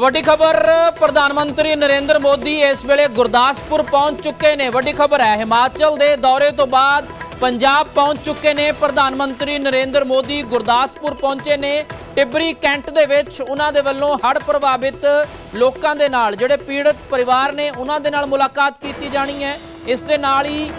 ਵੱਡੀ ਖਬਰ, ਪ੍ਰਧਾਨ ਮੰਤਰੀ ਨਰਿੰਦਰ ਮੋਦੀ ਇਸ ਵੇਲੇ ਗੁਰਦਾਸਪੁਰ ਪਹੁੰਚ ਚੁੱਕੇ ਨੇ। ਵੱਡੀ ਖਬਰ ਹੈ, ਹਿਮਾਚਲ ਦੇ ਦੌਰੇ ਤੋਂ ਬਾਅਦ ਪੰਜਾਬ ਪਹੁੰਚ ਚੁੱਕੇ ਨੇ। ਪ੍ਰਧਾਨ ਮੰਤਰੀ ਨਰਿੰਦਰ ਮੋਦੀ ਗੁਰਦਾਸਪੁਰ ਪਹੁੰਚੇ ਨੇ। ਟਿਬਰੀ ਕੈਂਟ ਦੇ ਵਿੱਚ ਉਹਨਾਂ ਦੇ ਵੱਲੋਂ ਹੜ੍ਹ ਪ੍ਰਭਾਵਿਤ ਲੋਕਾਂ ਦੇ ਨਾਲ, ਜਿਹੜੇ ਪੀੜਤ ਪਰਿਵਾਰ ਨੇ, ਉਹਨਾਂ ਦੇ ਨਾਲ ਮੁਲਾਕਾਤ ਕੀਤੀ ਜਾਣੀ ਹੈ। ਇਸ ਦੇ ਨਾਲ ਹੀ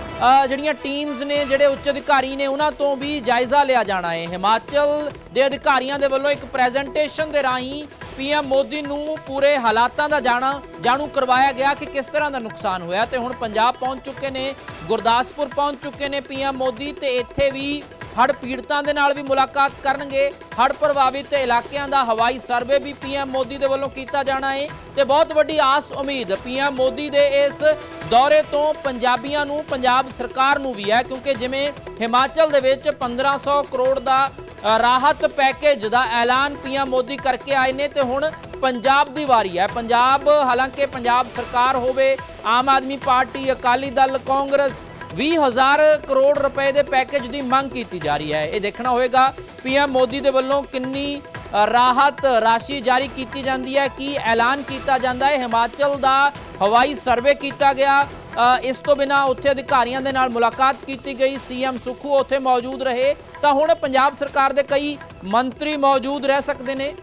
ਜਿਹੜੀਆਂ ਟੀਮਸ ਨੇ, ਜਿਹੜੇ ਉੱਚ ਅਧਿਕਾਰੀ ਨੇ, ਉਹਨਾਂ ਤੋਂ ਵੀ ਜਾਇਜ਼ਾ ਲਿਆ ਜਾਣਾ ਹੈ। ਹਿਮਾਚਲ ਦੇ ਅਧਿਕਾਰੀਆਂ ਦੇ ਵੱਲੋਂ ਇੱਕ ਪ੍ਰੈਜੈਂਟੇਸ਼ਨ ਦੇ ਰਾਹੀਂ ਪੀਐਮ ਮੋਦੀ ਨੂੰ ਪੂਰੇ ਹਾਲਾਤਾਂ ਦਾ ਜਾਣਾ, ਜਾਣੂ ਕਰਵਾਇਆ ਗਿਆ ਕਿ ਕਿਸ ਤਰ੍ਹਾਂ ਦਾ ਨੁਕਸਾਨ ਹੋਇਆ ਤੇ ਹੁਣ ਪੰਜਾਬ ਪਹੁੰਚ ਚੁੱਕੇ ਨੇ, ਗੁਰਦਾਸਪੁਰ ਪਹੁੰਚ ਚੁੱਕੇ ਨੇ ਪੀਐਮ ਮੋਦੀ ਤੇ ਇੱਥੇ ਵੀ ਹੜ੍ਹ ਪੀੜਤਾਂ ਦੇ ਨਾਲ ਵੀ ਮੁਲਾਕਾਤ ਕਰਨਗੇ। ਹੜ੍ਹ ਪ੍ਰਭਾਵਿਤ ਇਲਾਕਿਆਂ ਦਾ ਹਵਾਈ ਸਰਵੇ ਵੀ ਪੀਐਮ ਮੋਦੀ ਦੇ ਵੱਲੋਂ ਕੀਤਾ ਜਾਣਾ ਹੈ ਤੇ ਬਹੁਤ ਵੱਡੀ ਆਸ ਉਮੀਦ ਪੀਐਮ ਮੋਦੀ ਦੇ ਇਸ ਦੌਰੇ ਤੋਂ ਪੰਜਾਬੀਆਂ ਨੂੰ, ਪੰਜਾਬ ਸਰਕਾਰ ਨੂੰ ਵੀ ਹੈ ਕਿਉਂਕਿ ਜਿਵੇਂ ਹਿਮਾਚਲ ਦੇ ਵਿੱਚ 1500 ਕਰੋੜ ਦਾ ਰਾਹਤ ਪੈਕੇਜ ਦਾ ਐਲਾਨ ਪੀਐਮ ਮੋਦੀ ਕਰਕੇ ਆਏ ਨੇ ਤੇ ਹੁਣ ਪੰਜਾਬ ਦੀ ਵਾਰੀ ਹੈ। ਪੰਜਾਬ, ਹਾਲਾਂਕਿ ਪੰਜਾਬ ਸਰਕਾਰ ਹੋਵੇ, ਆਮ ਆਦਮੀ ਪਾਰਟੀ, ਅਕਾਲੀ ਦਲ, ਕਾਂਗਰਸ 20000 ਕਰੋੜ ਰੁਪਏ ਦੇ ਪੈਕੇਜ ਦੀ ਮੰਗ ਕੀਤੀ ਜਾ ਰਹੀ ਹੈ। ਇਹ ਦੇਖਣਾ ਹੋਏਗਾ ਪੀਐਮ ਮੋਦੀ ਦੇ ਵੱਲੋਂ ਕਿੰਨੀ ਰਾਹਤ ਰਾਸ਼ੀ ਜਾਰੀ ਕੀਤੀ ਜਾਂਦੀ ਹੈ, ਕੀ ਐਲਾਨ ਕੀਤਾ ਜਾਂਦਾ ਹੈ। ਹਿਮਾਚਲ ਦਾ ਹਵਾਈ ਸਰਵੇ ਕੀਤਾ ਗਿਆ। ਇਸ ਤੋਂ ਬਿਨਾ ਉੱਥੇ ਅਧਿਕਾਰੀਆਂ ਦੇ ਨਾਲ ਮੁਲਾਕਾਤ ਕੀਤੀ ਗਈ। ਸੀਐਮ ਸੁਖੂ ਉੱਥੇ ਮੌਜੂਦ ਰਹੇ। ਤਾਂ ਹੁਣ ਪੰਜਾਬ ਸਰਕਾਰ ਦੇ ਕਈ ਮੰਤਰੀ ਮੌਜੂਦ ਰਹਿ ਸਕਦੇ ਨੇ।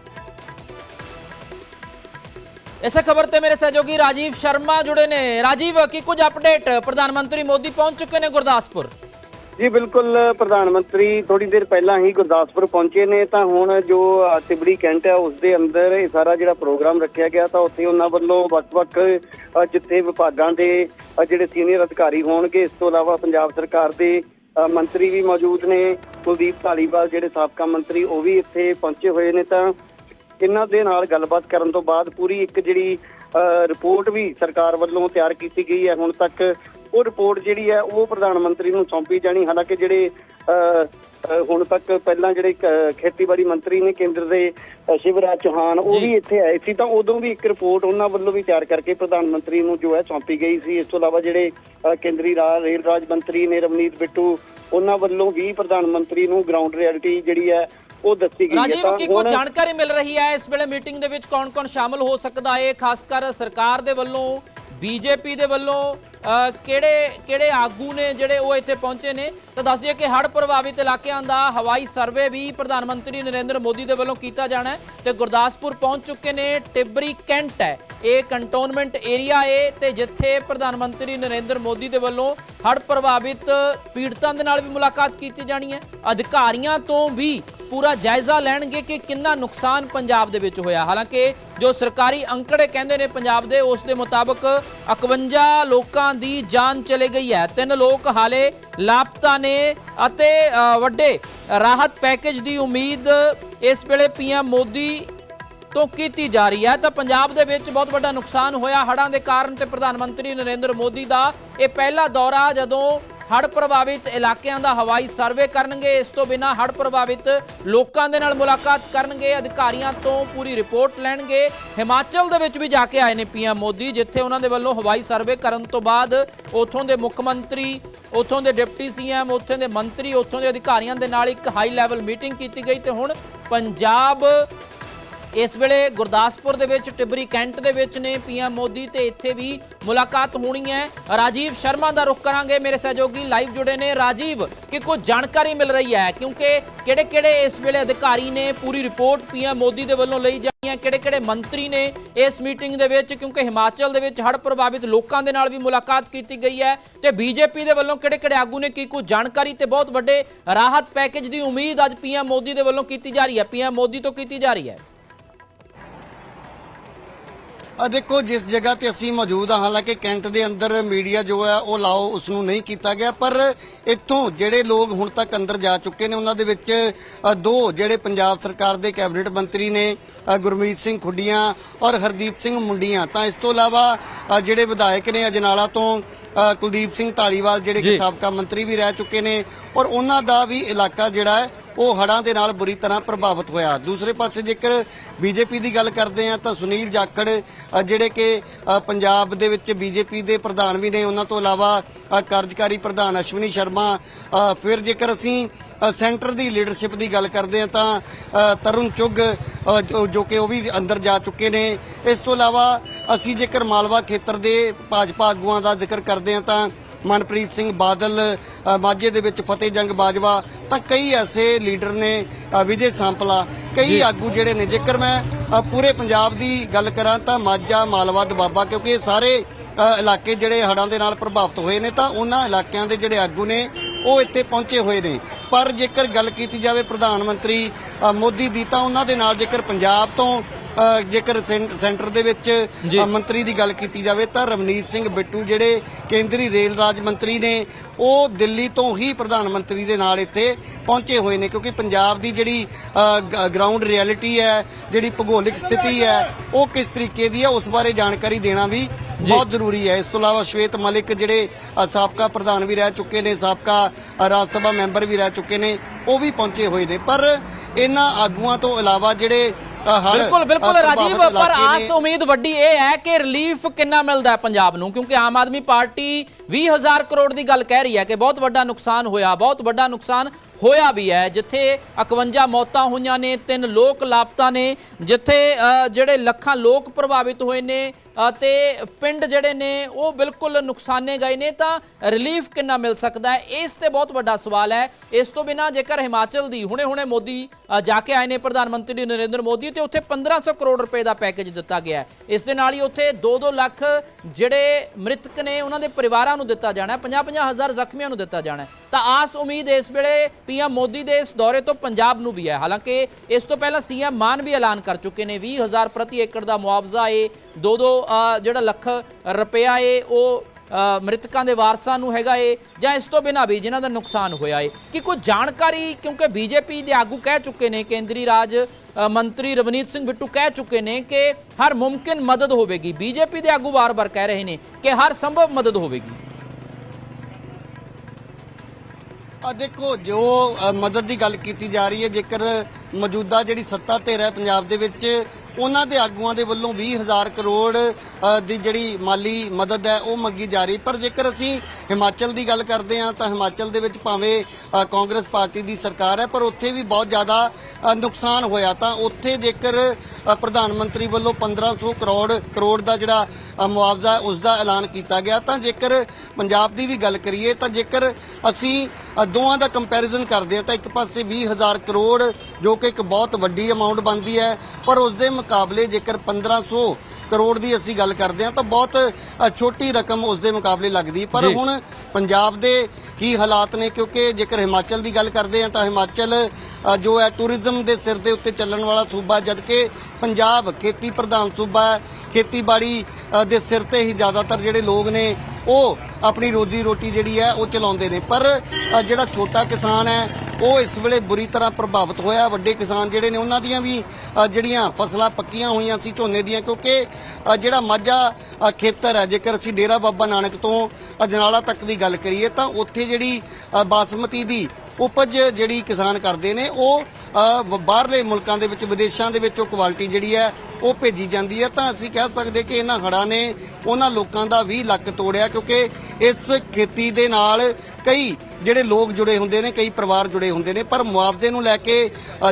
ਇਸੇ ਖਬਰ ਤੇ ਮੇਰੇ ਸਹਿਯੋਗੀ ਰਾਜੀਵ ਸ਼ਰਮਾ ਜੁੜੇ ਨੇ। ਰਾਜੀਵ ਕੀ ਕੁਝ ਅਪਡੇਟ ਪ੍ਰਧਾਨ ਮੰਤਰੀ ਮੋਦੀ ਪਹੁੰਚ ਚੁੱਕੇ ਨੇ ਗੁਰਦਾਸਪੁਰ? ਜੀ ਬਿਲਕੁਲ ਪ੍ਰਧਾਨ ਮੰਤਰੀ ਥੋੜੀ ਦੇਰ ਪਹਿਲਾਂ ਹੀ ਗੁਰਦਾਸਪੁਰ ਪਹੁੰਚੇ ਨੇ। ਤਾਂ ਹੁਣ ਜੋ ਅ, ਤਿਬੜੀ ਕੈਂਟ ਹੈ ਉਸ ਦੇ ਅੰਦਰ ਇਹ ਸਾਰਾ ਜਿਹੜਾ ਪ੍ਰੋਗਰਾਮ ਰੱਖਿਆ ਗਿਆ ਤਾਂ ਉੱਥੇ ਉਹਨਾਂ ਵੱਲੋਂ ਵੱਖ-ਵੱਖ ਜਿੱਥੇ ਵਿਭਾਗਾਂ ਦੇ ਜਿਹੜੇ ਸੀਨੀਅਰ ਅਧਿਕਾਰੀ ਹੋਣਗੇ ਇਸ ਤੋਂ ਇਲਾਵਾ ਪੰਜਾਬ ਸਰਕਾਰ ਦੇ ਮੰਤਰੀ ਵੀ ਮੌਜੂਦ ਨੇ ਕੁਲਦੀਪ ਧਾਲੀਵਾਲ ਜਿਹੜੇ ਸਾਬਕਾ ਮੰਤਰੀ ਉਹ ਵੀ ਇੱਥੇ ਪਹੁੰਚੇ ਹੋਏ ਨੇ ਤਾਂ ਇਹਨਾਂ ਦੇ ਨਾਲ ਗੱਲਬਾਤ ਕਰਨ ਤੋਂ ਬਾਅਦ ਪੂਰੀ ਇੱਕ ਜਿਹੜੀ ਅ, ਰਿਪੋਰਟ ਵੀ ਸਰਕਾਰ ਵੱਲੋਂ ਤਿਆਰ ਕੀਤੀ ਗਈ ਹੈ। ਹੁਣ ਤੱਕ ਉਹ ਰਿਪੋਰਟ ਜਿਹੜੀ ਹੈ ਉਹ ਪ੍ਰਧਾਨ ਮੰਤਰੀ ਨੂੰ ਸੌਂਪੀ ਜਾਣੀ। ਹਾਲਾਂਕਿ ਜਿਹੜੇ ਹੁਣ ਤੱਕ ਪਹਿਲਾਂ ਜਿਹੜੇ ਖੇਤੀਬਾੜੀ ਮੰਤਰੀ ਨੇ ਕੇਂਦਰ ਦੇ ਸ਼ਿਵਰਾਜ ਚੌਹਾਨ ਉਹ। ਵੀ ਇੱਥੇ ਆਏ ਸੀ ਤਾਂ ਉਦੋਂ ਵੀ ਇੱਕ ਰਿਪੋਰਟ ਉਹਨਾਂ ਵੱਲੋਂ ਵੀ ਤਿਆਰ ਕਰਕੇ ਪ੍ਰਧਾਨ ਮੰਤਰੀ ਨੂੰ ਜੋ ਹੈ ਸੌਂਪੀ ਗਈ ਸੀ। ਇਸ ਤੋਂ ਇਲਾਵਾ ਜਿਹੜੇ ਕੇਂਦਰੀ ਰਾ- ਰੇਲ ਰਾਜ ਮੰਤਰੀ ਨੇ ਰਵਨੀਤ ਬਿੱਟੂ ਉਹਨਾਂ ਵੱਲੋਂ ਵੀ ਪ੍ਰਧਾਨ ਮੰਤਰੀ ਨੂੰ ਗਰਾਊਂਡ ਰਿਐਲਿਟੀ ਜਿਹੜੀ ਹੈ ਉਹ ਦੱਸੀ ਗਈ ਹੈ। ਰਾਜੀਵ ਕੀ ਕੋਈ ਜਾਣਕਾਰੀ ਮਿਲ ਰਹੀ ਹੈ? ਇਸ ਵੇਲੇ ਮੀਟਿੰਗ ਦੇ ਵਿੱਚ ਕੌਣ-ਕੌਣ ਸ਼ਾਮਲ ਹੋ ਸਕਦਾ ਹੈ? ਖਾਸ ਕਰ ਸਰਕਾਰ ਦੇ ਵੱਲੋਂ ਬੀਜੇਪੀ ਦੇ ਵੱਲੋਂ ਕਿਹੜੇ ਕਿਹੜੇ ਆਗੂ ਨੇ ਜਿਹੜੇ ਉਹ ਇੱਥੇ ਪਹੁੰਚੇ ਨੇ? ਤਾਂ ਦੱਸ ਦਈਏ ਕਿ ਹੜ੍ਹ ਪ੍ਰਭਾਵਿਤ ਇਲਾਕਿਆਂ ਦਾ ਹਵਾਈ ਸਰਵੇ ਵੀ ਪ੍ਰਧਾਨ ਮੰਤਰੀ ਨਰਿੰਦਰ ਮੋਦੀ ਦੇ ਵੱਲੋਂ ਕੀਤਾ ਜਾਣਾ ਹੈ ਤੇ ਗੁਰਦਾਸਪੁਰ ਪਹੁੰਚ ਚੁੱਕੇ ਨੇ, ਟਿਬਰੀ ਕੈਂਟ ਹੈ। ਇਹ ਕੰਟੋਨਮੈਂਟ ਏਰੀਆ ਏ ਤੇ ਜਿੱਥੇ ਪ੍ਰਧਾਨ ਮੰਤਰੀ ਨਰਿੰਦਰ ਮੋਦੀ ਦੇ ਵੱਲੋਂ ਹੜ੍ਹ ਪ੍ਰਭਾਵਿਤ ਪੀੜਤਾਂ ਦੇ ਨਾਲ ਵੀ ਮੁਲਾਕਾਤ ਕੀਤੀ ਜਾਣੀ ਹੈ। ਅਧਿਕਾਰੀਆਂ ਤੋਂ ਵੀ ਪੂਰਾ ਜਾਇਜ਼ਾ ਲੈਣਗੇ ਕਿ ਕਿੰਨਾ ਨੁਕਸਾਨ ਪੰਜਾਬ ਦੇ ਵਿੱਚ ਹੋਇਆ। ਹਾਲਾਂਕਿ ਜੋ ਸਰਕਾਰੀ ਅੰਕੜੇ ਕਹਿੰਦੇ ਨੇ ਪੰਜਾਬ ਦੇ, ਉਸ ਦੇ ਮੁਤਾਬਕ 51 ਲੋਕਾਂ ਦੀ ਜਾਨ ਚਲੇ ਗਈ ਹੈ। ਤਿੰਨ ਲੋਕ ਹਾਲੇ ਲਾਪਤਾ ਨੇ ਅਤੇ ਵੱਡੇ ਰਾਹਤ ਪੈਕੇਜ ਦੀ ਉਮੀਦ ਇਸ ਵੇਲੇ ਪੀਐਮ ਮੋਦੀ ਤੋਂ ਕੀਤੀ ਜਾ ਰਹੀ ਹੈ। ਤਾਂ ਪੰਜਾਬ ਦੇ ਵਿੱਚ ਬਹੁਤ ਵੱਡਾ ਨੁਕਸਾਨ ਹੋਇਆ। ਹੜ੍ਹਾਂ ਦੇ ਕਾਰਨ ਤੇ ਪ੍ਰਧਾਨ ਮੰਤਰੀ ਨਰਿੰਦਰ ਮੋਦੀ ਦਾ ਇਹ ਪਹਿਲਾ ਦੌਰਾ ਜਦੋਂ ਹੜ੍ਹ ਪ੍ਰਭਾਵਿਤ ਇਲਾਕਿਆਂ ਦਾ ਹਵਾਈ ਸਰਵੇ ਕਰਨਗੇ। ਇਸ ਤੋਂ ਬਿਨਾ ਹੜ੍ਹ ਪ੍ਰਭਾਵਿਤ ਲੋਕਾਂ ਦੇ ਨਾਲ ਮੁਲਾਕਾਤ ਕਰਨਗੇ। ਅਧਿਕਾਰੀਆਂ ਤੋਂ ਪੂਰੀ ਰਿਪੋਰਟ ਲੈਣਗੇ। ਹਿਮਾਚਲ ਦੇ ਵਿੱਚ ਵੀ ਜਾ ਕੇ ਆਏ ਨੇ ਪੀਐਮ ਮੋਦੀ, ਜਿੱਥੇ ਉਹਨਾਂ ਦੇ ਵੱਲੋਂ ਹਵਾਈ ਸਰਵੇ ਕਰਨ ਤੋਂ ਬਾਅਦ ਉੱਥੋਂ ਦੇ ਮੁੱਖ ਮੰਤਰੀ, ਉੱਥੋਂ ਦੇ ਡਿਪਟੀ ਸੀਐਮ, ਉੱਥੋਂ ਦੇ ਮੰਤਰੀ, ਉੱਥੋਂ ਦੇ ਅਧਿਕਾਰੀਆਂ ਦੇ ਨਾਲ ਇੱਕ ਹਾਈ ਲੈਵਲ ਮੀਟਿੰਗ ਕੀਤੀ ਗਈ ਤੇ ਹੁਣ ਪੰਜਾਬ ਇਸ ਵੇਲੇ ਗੁਰਦਾਸਪੁਰ ਦੇ ਵਿੱਚ, ਟਿਬਰੀ ਕੈਂਟ ਦੇ ਵਿੱਚ ਨੇ ਪੀਐਮ ਮੋਦੀ ਤੇ ਇੱਥੇ ਵੀ ਮੁਲਾਕਾਤ ਹੋਣੀ ਹੈ। ਰਾਜੀਵ ਸ਼ਰਮਾ ਦਾ ਰੁਖ ਕਰਾਂਗੇ। ਮੇਰੇ ਸਹਿਯੋਗੀ ਲਾਈਵ ਜੁੜੇ ਨੇ। ਰਾਜੀਵ, ਕਿ ਕੋਈ ਜਾਣਕਾਰੀ ਮਿਲ ਰਹੀ ਹੈ? ਕਿਉਂਕਿ ਕਿਹੜੇ ਕਿਹੜੇ ਇਸ ਵੇਲੇ ਅਧਿਕਾਰੀ ਨੇ ਪੂਰੀ ਰਿਪੋਰਟ ਪੀਐਮ ਮੋਦੀ ਦੇ ਵੱਲੋਂ ਲਈ ਜਾਣੀ ਹੈ? ਕਿਹੜੇ ਕਿਹੜੇ ਮੰਤਰੀ ਨੇ ਇਸ ਮੀਟਿੰਗ ਦੇ ਵਿੱਚ? ਕਿਉਂਕਿ ਹਿਮਾਚਲ ਦੇ ਵਿੱਚ ਹੜ੍ਹ ਪ੍ਰਭਾਵਿਤ ਲੋਕਾਂ ਦੇ ਨਾਲ ਵੀ ਮੁਲਾਕਾਤ ਕੀਤੀ ਗਈ ਹੈ ਤੇ ਬੀਜੇਪੀ ਦੇ ਵੱਲੋਂ ਕਿਹੜੇ ਕਿਹੜੇ ਆਗੂ ਨੇ, ਕੀ ਕੋਈ ਜਾਣਕਾਰੀ ਤੇ ਬਹੁਤ ਵੱਡੇ ਰਾਹਤ ਪੈਕੇਜ ਦੀ ਉਮੀਦ ਅੱਜ ਪੀਐਮ ਮੋਦੀ ਦੇ ਵੱਲੋਂ ਕੀਤੀ ਜਾ ਰਹੀ ਹੈ? ਪੀਐਮ ਮੋਦੀ ਤੋਂ ਕੀਤੀ ਜਾ ਰਹੀ ਹੈ। ਆ ਦੇਖੋ ਜਿਸ ਜਗ੍ਹਾ ਤੇ ਅਸੀਂ ਮੌਜੂਦ ਹਾਂ ਹਾਲਾਂਕਿ ਕੈਂਟ ਦੇ ਅੰਦਰ ਮੀਡੀਆ ਜੋ ਹੈ ਉਹ ਲਾਓ ਉਸ ਨੂੰ ਨਹੀਂ ਕੀਤਾ ਗਿਆ ਪਰ ਇੱਥੋਂ ਜਿਹੜੇ ਲੋਕ ਹੁਣ ਤੱਕ ਅੰਦਰ ਜਾ ਚੁੱਕੇ ਨੇ ਉਹਨਾਂ ਦੇ ਵਿੱਚ ਦੋ ਜਿਹੜੇ ਪੰਜਾਬ ਸਰਕਾਰ ਦੇ ਕੈਬਨਿਟ ਮੰਤਰੀ ਨੇ ਗੁਰਮੀਤ ਸਿੰਘ ਖੁੱਡੀਆਂ ਔਰ ਹਰਦੀਪ ਸਿੰਘ ਮੁੰਡੀਆਂ ਤਾਂ ਇਸ ਤੋਂ ਇਲਾਵਾ ਜਿਹੜੇ ਵਿਧਾਇਕ ਨੇ ਅਜਨਾਲਾ ਤੋਂ ਕੁਲਦੀਪ ਸਿੰਘ ਢਾਲੀਵਾਲ ਜਿਹੜੇ। ਕਿ ਸਾਬਕਾ ਮੰਤਰੀ ਵੀ ਰਹਿ ਚੁੱਕੇ ਨੇ ਔਰ ਉਹਨਾਂ ਦਾ ਵੀ ਇਲਾਕਾ ਜਿਹੜਾ ਹੈ ਉਹ ਹੜ੍ਹਾਂ ਦੇ ਨਾਲ ਬੁਰੀ ਤਰ੍ਹਾਂ ਪ੍ਰਭਾਵਿਤ ਹੋਇਆ। ਦੂਸਰੇ ਪਾਸੇ ਜੇਕਰ ਬੀਜੇਪੀ ਦੀ ਗੱਲ ਕਰਦੇ ਆ ਤਾਂ ਸੁਨੀਲ ਜਾਖੜ ਜਿਹੜੇ ਕਿ ਪੰਜਾਬ ਦੇ ਵਿੱਚ ਬੀਜੇਪੀ ਦੇ ਪ੍ਰਧਾਨ ਵੀ ਨੇ, ਉਹਨਾਂ ਤੋਂ ਇਲਾਵਾ ਕਾਰਜਕਾਰੀ ਪ੍ਰਧਾਨ ਅਸ਼ਵਨੀ ਸ਼ਰਮਾ ਫਿਰ ਜੇਕਰ ਅਸੀਂ ਸੈਂਟਰ ਦੀ ਲੀਡਰਸ਼ਿਪ ਦੀ ਗੱਲ ਕਰਦੇ ਆ ਤਾਂ ਤਰੁਣ ਚੁੱਗ ਜੋ- ਜੋ ਕਿ ਉਹ ਵੀ ਅੰਦਰ ਜਾ ਚੁੱਕੇ ਨੇ। ਇਸ ਤੋਂ ਇਲਾਵਾ ਅਸੀਂ ਜੇਕਰ ਮਾਲਵਾ ਖੇਤਰ ਦੇ ਭਾਜਪਾ ਆਗੂਆਂ ਦਾ ਜ਼ਿਕਰ ਕਰਦੇ ਆ ਤਾਂ ਮਨਪ੍ਰੀਤ ਸਿੰਘ ਬਾਦਲ ਮਾਝੇ ਦੇ ਵਿੱਚ ਫਤਿਹ ਜੰਗ ਬਾਜਵਾ ਤਾਂ ਕਈ ਐਸੇ ਲੀਡਰ ਨੇ ਵਿਜੇ ਸੰਪਲਾ ਕਈ ਆਗੂ ਜਿਹੜੇ ਨੇ। ਜੇਕਰ ਮੈਂ ਪੂਰੇ ਪੰਜਾਬ ਦੀ ਗੱਲ ਕਰਾਂ ਤਾਂ ਮਾਝਾ ਮਾਲਵਾ ਦਬਾਬਾ ਕਿਉਂਕਿ ਇਹ ਸਾਰੇ ਇਲਾਕੇ ਜਿਹੜੇ ਹੜ੍ਹਾਂ ਦੇ ਨਾਲ ਪ੍ਰਭਾਵਿਤ ਹੋਏ ਨੇ ਤਾਂ ਉਹਨਾਂ ਇਲਾਕਿਆਂ ਦੇ ਜਿਹੜੇ ਆਗੂ ਨੇ ਉਹ ਇੱਥੇ ਪਹੁੰਚੇ ਹੋਏ ਨੇ। ਪਰ ਜੇਕਰ ਗੱਲ ਕੀਤੀ ਜਾਵੇ ਪ੍ਰਧਾਨ ਮੰਤਰੀ ਮੋਦੀ ਦੀ ਤਾਂ ਉਹਨਾਂ ਦੇ ਨਾਲ ਜੇਕਰ ਪੰਜਾਬ ਤੋਂ ਜੇਕਰ ਸੈਂਟਰ ਦੇ ਵਿੱਚ ਮੰਤਰੀ ਦੀ ਗੱਲ ਕੀਤੀ ਜਾਵੇ ਤਾਂ ਰਵਨੀਤ ਸਿੰਘ ਬਿੱਟੂ ਜਿਹੜੇ ਕੇਂਦਰੀ ਰੇਲ ਰਾਜ ਮੰਤਰੀ ਨੇ ਉਹ ਦਿੱਲੀ ਤੋਂ ਹੀ ਪ੍ਰਧਾਨ ਮੰਤਰੀ ਦੇ ਨਾਲ ਇੱਥੇ ਪਹੁੰਚੇ ਹੋਏ ਨੇ ਕਿਉਂਕਿ ਪੰਜਾਬ ਦੀ ਜਿਹੜੀ ਗਰਾਊਂਡ ਰਿਐਲਿਟੀ ਹੈ ਜਿਹੜੀ ਭੂਗੋਲਿਕ ਸਥਿਤੀ ਹੈ ਉਹ ਕਿਸ ਤਰੀਕੇ ਦੀ ਹੈ ਉਸ ਬਾਰੇ ਜਾਣਕਾਰੀ ਦੇਣਾ ਵੀ ਬਹੁਤ ਜ਼ਰੂਰੀ ਹੈ। ਇਸ ਤੋਂ ਇਲਾਵਾ ਸ਼ਵੇਤ ਮਲਿਕ ਜਿਹੜੇ ਸਾਬਕਾ ਪ੍ਰਧਾਨ ਵੀ ਰਹਿ ਚੁੱਕੇ ਨੇ ਸਾਬਕਾ ਰਾਜ ਸਭਾ ਮੈਂਬਰ ਵੀ ਰਹਿ ਚੁੱਕੇ ਨੇ ਉਹ ਵੀ ਪਹੁੰਚੇ ਹੋਏ ਨੇ। ਪਰ ਇਹਨਾਂ ਆਗੂਆਂ ਤੋਂ ਇਲਾਵਾ ਜਿਹੜੇ ਬਿਲਕੁਲ ਬਿਲਕੁਲ ਰਾਜੀਵ ਪਰ ਆਸ। ਉਮੀਦ ਵੱਡੀ ਇਹ ਹੈ ਕਿ ਰਿਲੀਫ ਕਿੰਨਾ ਮਿਲਦਾ ਹੈ ਪੰਜਾਬ ਨੂੰ ਕਿਉਂਕਿ ਆਮ ਆਦਮੀ ਪਾਰਟੀ 20000 ਕਰੋੜ ਦੀ ਗੱਲ ਕਹਿ ਰਹੀ ਹੈ ਕਿ ਬਹੁਤ ਵੱਡਾ ਨੁਕਸਾਨ ਹੋਇਆ ਬਹੁਤ ਵੱਡਾ ਨੁਕਸਾਨ ਹੋਇਆ ਵੀ ਹੈ ਜਿੱਥੇ 51 ਮੌਤਾਂ ਹੋਈਆਂ ਨੇ ਤਿੰਨ ਲੋਕ ਲਾਪਤਾ ਨੇ ਜਿੱਥੇ ਜਿਹੜੇ ਲੱਖਾਂ ਲੋਕ ਪ੍ਰਭਾਵਿਤ ਹੋਏ ਨੇ ਅ, ਤੇ ਪਿੰਡ ਜਿਹੜੇ ਨੇ ਉਹ ਬਿਲਕੁਲ ਨੁਕਸਾਨੇ ਗਏ ਨੇ ਤਾਂ ਰਿਲੀਫ ਕਿੰਨਾ ਮਿਲ ਸਕਦਾ ਹੈ? ਇਸ ਤੇ ਬਹੁਤ ਵੱਡਾ ਸਵਾਲ ਹੈ। ਇਸ ਤੋਂ ਬਿਨਾ ਜੇਕਰ ਹਿਮਾਚਲ ਦੀ ਹੁਣੇ-ਹੁਣੇ ਮੋਦੀ ਜਾ ਕੇ ਆਏ ਨੇ ਪ੍ਰਧਾਨ ਮੰਤਰੀ ਨਰਿੰਦਰ ਮੋਦੀ ਤੇ ਉੱਥੇ 1500 ਕਰੋੜ ਰੁਪਏ ਦਾ ਪੈਕੇਜ ਦਿੱਤਾ ਗਿਆ ਹੈ। ਇਸ ਦੇ ਨਾਲ ਹੀ ਉੱਥੇ 2-2 ਲੱਖ ਜਿਹੜੇ ਮ੍ਰਿਤਕ ਨੇ ਉਹਨਾਂ ਦੇ ਪਰਿਵਾਰਾਂ ਨੂੰ ਦਿੱਤਾ ਜਾਣਾ ਹੈ 50-50 ਹਜ਼ਾਰ ਜ਼ਖਮੀਆਂ ਨੂੰ ਦਿੱਤਾ ਜਾਣਾ ਹੈ। ਤਾਂ ਆਸ ਉਮੀਦ ਇਸ ਵੇਲੇ ਪੀਐਮ ਮੋਦੀ ਦੇ ਇਸ ਦੌਰੇ ਤੋਂ ਪੰਜਾਬ ਨੂੰ ਵੀ ਹੈ। ਹਾਲਾਂਕਿ ਇਸ ਤੋਂ ਪਹਿਲਾਂ ਸੀਐਮ ਮਾਨ ਵੀ ਐਲਾਨ ਕਰ ਚੁੱਕੇ ਨੇ। 20000 ਪ੍ਰਤੀ ਏਕੜ ਦਾ ਮੁਆਵਜ਼ਾ ਏ 2-2 ਜਿਹੜਾ ਲੱਖ ਰੁਪਇਆ ਏ, ਉਹ ਮ੍ਰਿਤਕਾਂ ਦੇ ਵਾਰਸਾਂ ਨੂੰ ਹੈਗਾ ਏ ਜਾਂ ਇਸ ਤੋਂ ਬਿਨਾਂ ਵੀ ਜਿਨ੍ਹਾਂ ਦਾ ਨੁਕਸਾਨ ਹੋਇਆ ਏ। ਕਿ ਕੋਈ ਜਾਣਕਾਰੀ, ਕਿਉਂਕਿ ਬੀਜੇਪੀ ਦੇ ਆਗੂ ਕਹਿ ਚੁੱਕੇ ਨੇ, ਕੇਂਦਰੀ ਰਾਜ ਮੰਤਰੀ ਰਵਨੀਤ ਸਿੰਘ ਬਿੱਟੂ ਕਹਿ ਚੁੱਕੇ ਨੇ ਕਿ ਹਰ ਮੁਮਕਿਨ ਮਦਦ ਹੋਵੇਗੀ। ਬੀਜੇਪੀ ਦੇ ਆਗੂ ਵਾਰ-ਵਾਰ ਕਹਿ ਰਹੇ ਨੇ ਕਿ ਹਰ ਸੰਭਵ ਮਦਦ ਹੋਵੇਗੀ। ਆ ਦੇਖੋ ਜੋ ਅ, ਮਦਦ ਦੀ ਗੱਲ ਕੀਤੀ ਜਾ ਰਹੀ ਹੈ ਜੇਕਰ ਮੌਜੂਦਾ ਜਿਹੜੀ ਸੱਤਾ ਧਿਰ ਹੈ ਪੰਜਾਬ ਦੇ ਵਿੱਚ ਉਹਨਾਂ ਦੇ ਆਗੂਆਂ ਦੇ ਵੱਲੋਂ 20000 ਕਰੋੜ ਅ, ਦੀ ਜਿਹੜੀ ਮਾਲੀ ਮਦਦ ਹੈ ਉਹ ਮੰਗੀ ਜਾ ਰਹੀ। ਪਰ ਜੇਕਰ ਅਸੀਂ ਹਿਮਾਚਲ ਦੀ ਗੱਲ ਕਰਦੇ ਹਾਂ ਤਾਂ ਹਿਮਾਚਲ ਦੇ ਵਿੱਚ ਭਾਵੇਂ ਅ, ਕਾਂਗਰਸ ਪਾਰਟੀ ਦੀ ਸਰਕਾਰ ਹੈ ਪਰ ਉੱਥੇ ਵੀ ਬਹੁਤ ਜ਼ਿਆਦਾ ਅ, ਨੁਕਸਾਨ ਹੋਇਆ। ਤਾਂ ਉੱਥੇ ਜੇਕਰ ਪ੍ਰਧਾਨ ਮੰਤਰੀ ਵੱਲੋਂ 1500 ਕਰੋੜ ਕਰੋੜ ਦਾ ਜਿਹੜਾ ਮੁਆਵਜ਼ਾ ਹੈ, ਉਸ ਦਾ ਐਲਾਨ ਕੀਤਾ ਗਿਆ ਤਾਂ ਜੇਕਰ ਪੰਜਾਬ ਦੀ ਵੀ ਗੱਲ ਕਰੀਏ ਤਾਂ ਜੇਕਰ ਅਸੀਂ ਦੋਵਾਂ ਦਾ ਕੰਪੈਰੀਜ਼ਨ ਕਰਦੇ ਹਾਂ ਤਾਂ ਇੱਕ ਪਾਸੇ 20000 ਕਰੋੜ ਜੋ ਕਿ ਇੱਕ ਬਹੁਤ ਵੱਡੀ ਅਮਾਉਂਟ ਬਣਦੀ ਹੈ ਪਰ ਉਸ ਦੇ ਮੁਕਾਬਲੇ ਜੇਕਰ 1500 ਕਰੋੜ ਦੀ ਅਸੀਂ ਗੱਲ ਕਰਦੇ ਹਾਂ ਤਾਂ ਬਹੁਤ ਛੋਟੀ ਰਕਮ ਉਸ ਦੇ ਮੁਕਾਬਲੇ ਲੱਗਦੀ ਪਰ। ਹੁਣ ਪੰਜਾਬ ਦੇ ਕੀ ਹਾਲਾਤ ਨੇ ਕਿਉਂਕਿ ਜੇਕਰ ਹਿਮਾਚਲ ਦੀ ਗੱਲ ਕਰਦੇ ਹਾਂ ਤਾਂ ਹਿਮਾਚਲ ਜੋ ਹੈ ਟੂਰਿਜ਼ਮ ਦੇ ਸਿਰ ਦੇ ਉੱਤੇ ਚੱਲਣ ਵਾਲਾ ਸੂਬਾ, ਜਦਕਿ ਪੰਜਾਬ ਖੇਤੀ ਪ੍ਰਧਾਨ ਸੂਬਾ ਹੈ, ਖੇਤੀਬਾੜੀ ਦੇ ਸਿਰ ਤੇ ਹੀ ਜ਼ਿਆਦਾਤਰ ਜਿਹੜੇ ਲੋਕ ਨੇ, ਉਹ ਆਪਣੀ ਰੋਜੀ ਰੋਟੀ ਜਿਹੜੀ ਹੈ, ਉਹ ਚਲਾਉਂਦੇ ਨੇ। ਪਰ ਜਿਹੜਾ ਛੋਟਾ ਕਿਸਾਨ ਹੈ ਉਹ ਇਸ ਵੇਲੇ ਬੁਰੀ ਤਰ੍ਹਾਂ ਪ੍ਰਭਾਵਿਤ ਹੋਇਆ। ਵੱਡੇ ਕਿਸਾਨ ਜਿਹੜੇ ਨੇ, ਉਹਨਾਂ ਦੀਆਂ ਵੀ ਜਿਹੜੀਆਂ ਫਸਲਾਂ ਪੱਕੀਆਂ ਹੋਈਆਂ ਸੀ ਝੋਨੇ ਦੀਆਂ, ਕਿਉਂਕਿ ਜਿਹੜਾ ਮਾਝਾ ਖੇਤਰ ਹੈ, ਜੇਕਰ ਅਸੀਂ ਡੇਰਾ ਬਾਬਾ ਨਾਨਕ ਤੋਂ ਅਜਨਾਲਾ ਤੱਕ ਦੀ ਗੱਲ ਕਰੀਏ, ਤਾਂ ਉੱਥੇ ਜਿਹੜੀ ਬਾਸਮਤੀ ਦੀ ਉਪਜ ਜਿਹੜੀ ਕਿਸਾਨ ਕਰਦੇ ਨੇ, ਉਹ ਬਾਹਰਲੇ ਮੁਲਕਾਂ ਦੇ ਵਿੱਚ, ਵਿਦੇਸ਼ਾਂ ਦੇ ਵਿੱਚ ਉਹ ਕੁਆਲਿਟੀ ਜਿਹੜੀ ਹੈ, ਉਹ ਭੇਜੀ ਜਾਂਦੀ ਹੈ। ਤਾਂ ਅਸੀਂ ਕਹਿ ਸਕਦੇ ਕਿ ਇਹਨਾਂ ਹੜ੍ਹਾਂ ਨੇ ਉਹਨਾਂ ਲੋਕਾਂ ਦਾ ਵੀ ਲੱਕ ਤੋੜਿਆ, ਕਿਉਂਕਿ ਇਸ ਖੇਤੀ ਦੇ ਨਾਲ ਕਈ ਜਿਹੜੇ ਲੋਕ ਜੁੜੇ ਹੁੰਦੇ ਨੇ ਕਈ ਪਰਿਵਾਰ ਜੁੜੇ ਹੁੰਦੇ ਨੇ ਪਰ ਮੁਆਵਜ਼ੇ ਨੂੰ ਲੈ ਕੇ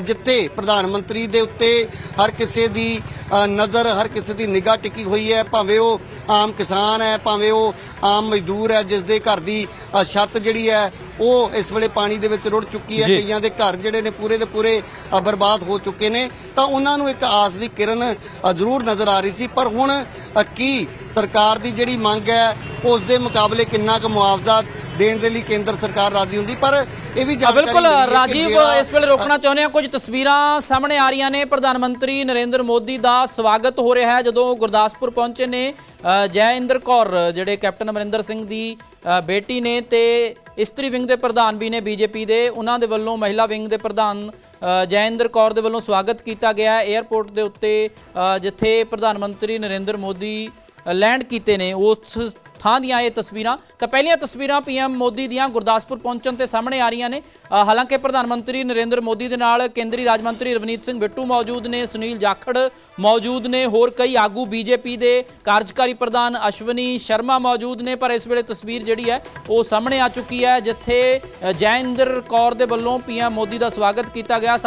ਜਿੱਥੇ ਪ੍ਰਧਾਨ ਮੰਤਰੀ ਦੇ ਉੱਤੇ ਹਰ ਕਿਸੇ ਦੀ ਨਜ਼ਰ ਹਰ ਕਿਸੇ ਦੀ ਨਿਗਾਹ ਟਿਕੀ ਹੋਈ ਹੈ ਭਾਵੇਂ ਉਹ ਆਮ ਕਿਸਾਨ ਹੈ ਭਾਵੇਂ ਉਹ ਆਮ ਮਜ਼ਦੂਰ ਹੈ ਜਿਸ ਦੇ ਘਰ ਦੀ ਛੱਤ ਜਿਹੜੀ ਹੈ ਉਹ ਇਸ ਵੇਲੇ ਪਾਣੀ ਦੇ ਵਿੱਚ ਰੁੜ ਚੁੱਕੀ ਹੈ। ਕਈਆਂ ਦੇ ਘਰ ਜਿਹੜੇ ਨੇ ਪੂਰੇ ਦੇ ਪੂਰੇ ਬਰਬਾਦ ਹੋ ਚੁੱਕੇ ਨੇ ਤਾਂ ਉਹਨਾਂ ਨੂੰ ਇੱਕ ਆਸ ਦੀ ਕਿਰਨ ਜ਼ਰੂਰ ਨਜ਼ਰ ਆ ਰਹੀ ਸੀ ਪਰ ਹੁਣ ਕੀ ਸਰਕਾਰ ਦੀ ਜਿਹੜੀ ਮੰਗ ਹੈ ਉਸ ਦੇ ਮੁਕਾਬਲੇ ਕਿੰਨਾ ਕੁ ਮੁਆਵਜ਼ਾ ਦੇਣ ਦੇ ਲਈ ਕੇਂਦਰ ਸਰਕਾਰ ਰਾਜ਼ੀ ਹੁੰਦੀ ਪਰ ਇਹ ਵੀ ਜਾਣਕਾਰੀ ਬਿਲਕੁਲ ਰਾਜੀਵ ਇਸ ਵੇਲੇ ਰੋਕਣਾ ਚਾਹੁੰਦੇ ਆ ਕੁਝ ਤਸਵੀਰਾਂ ਸਾਹਮਣੇ ਆ ਰਹੀਆਂ ਨੇ। ਪ੍ਰਧਾਨ ਮੰਤਰੀ ਨਰਿੰਦਰ ਮੋਦੀ ਦਾ ਸਵਾਗਤ ਹੋ ਰਿਹਾ ਹੈ ਜਦੋਂ ਗੁਰਦਾਸਪੁਰ ਪਹੁੰਚੇ ਨੇ ਅ, ਜੈਇੰਦਰ ਕੌਰ ਜਿਹੜੇ ਕੈਪਟਨ ਅਮਰਿੰਦਰ ਸਿੰਘ ਦੀ ਬੇਟੀ ਨੇ ਤੇ ਇਸਤਰੀ ਵਿੰਗ ਦੇ ਪ੍ਰਧਾਨ ਵੀ ਨੇ ਬੀਜੇਪੀ ਦੇ ਉਹਨਾਂ ਦੇ ਵੱਲੋਂ ਮਹਿਲਾ ਵਿੰਗ ਦੇ ਪ੍ਰਧਾਨ ਅ, ਜੈਇੰਦਰ ਕੌਰ ਦੇ ਵੱਲੋਂ ਸਵਾਗਤ ਕੀਤਾ ਗਿਆ ਹੈ। 에ਅਰਪੋਰਟ ਦੇ ਉੱਤੇ ਜਿੱਥੇ ਪ੍ਰਧਾਨ ਮੰਤਰੀ ਨਰਿੰਦਰ ਮੋਦੀ ਲੈਂਡ ਕੀਤੇ ਨੇ ਉਸ ਥਾਂ ਦੀਆਂ ਇਹ ਤਸਵੀਰਾਂ। ਤਾਂ ਪਹਿਲੀਆਂ ਤਸਵੀਰਾਂ ਪੀਐਮ ਮੋਦੀ ਦੀਆਂ ਗੁਰਦਾਸਪੁਰ ਪਹੁੰਚਣ ਤੇ ਸਾਹਮਣੇ ਆ ਰਹੀਆਂ ਨੇ। ਹਾਲਾਂਕਿ ਪ੍ਰਧਾਨ ਮੰਤਰੀ ਨਰਿੰਦਰ ਮੋਦੀ ਦੇ ਨਾਲ ਕੇਂਦਰੀ ਰਾਜ ਮੰਤਰੀ ਰਵਨੀਤ ਸਿੰਘ ਬਿੱਟੂ ਮੌਜੂਦ ਨੇ ਸੁਨੀਲ ਜਾਖੜ ਮੌਜੂਦ ਨੇ ਹੋਰ ਕਈ ਆਗੂ ਬੀਜੇਪੀ ਦੇ ਕਾਰਜਕਾਰੀ ਪ੍ਰਧਾਨ ਅਸ਼ਵਨੀ ਸ਼ਰਮਾ ਮੌਜੂਦ ਨੇ। ਪਰ ਇਸ ਵੇਲੇ ਤਸਵੀਰ ਜਿਹੜੀ ਹੈ ਉਹ ਸਾਹਮਣੇ ਆ ਚੁੱਕੀ ਹੈ ਜਿੱਥੇ ਅ, ਜੈਇੰਦਰ ਕੌਰ ਦੇ ਵੱਲੋਂ ਪੀਐਮ ਮੋਦੀ ਦਾ ਸਵਾਗਤ ਕੀਤਾ ਗਿਆ।